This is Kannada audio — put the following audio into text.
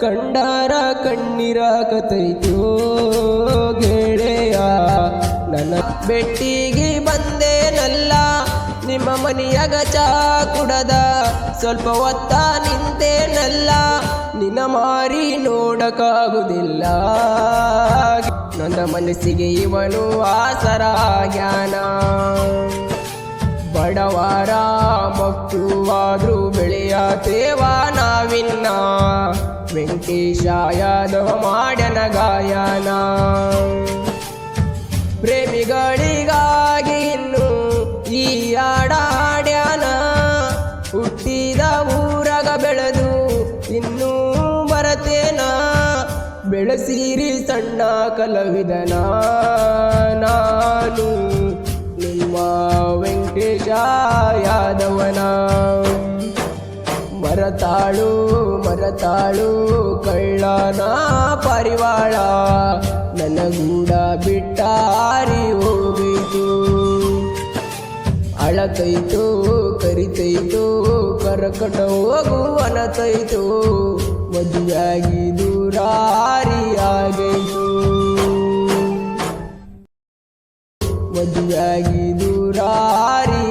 ಕಂಡಾರ ಕಣ್ಣೀರಾಕತೈತೋ ಗೆಳೆಯ. ನನ್ನ ಬೆಟ್ಟಿಗೆ ಬಂದೇನಲ್ಲ, ನಿಮ್ಮ ಮನೆಯ ಗಜ ಕುಡದ. ಸ್ವಲ್ಪ ಹೊತ್ತ ನಿಂತೇನಲ್ಲ, ನಿನ್ನ ಮಾರಿ ನೋಡಕ್ಕಾಗುದಿಲ್ಲ. ನನ್ನ ಮನಸ್ಸಿಗೆ ಇವನು ಆಸರ ಜ್ಞಾನ. ಆದರೂ ಬೆಳೆಯ ದೇವ ನಾವಿನ್ನ. ವೆಂಕಟೇಶ ಯಾದವ ಮಾಡನ ಗಾಯನ. ಪ್ರೇಮಿಗಳಿಗಾಗಿ ಇನ್ನು ಈ ಆಡಾಡ್ಯಾನ. ಹುಟ್ಟಿದ ಊರಾಗ ಬೆಳೆದು ಇನ್ನೂ ಬರತೇನ. ಬೆಳಸಿರಿ ಸಣ್ಣ ಕಲವಿದನ. ನಾನು ನಿಮ್ಮ ವೆಂಕಟೇಶ ಯಾದವನ ಮರತಾಳು ಮರತಾಳು, ಕಳ್ಳನ ಪರಿವಾಳ. ನನಗೂಡ ಬಿಟ್ಟಾರಿ ಹೋಗಿತು. ಅಳತೈತು, ಕರಿತೈತು, ಕರಕಟ ಹೋಗುವನತೈತು ಮದುವೆಯಾಗಿ ದೂರಾರಿಯಾಗೈತು. ಮದುವೆಯಾಗಿ ದೂರಾರಿ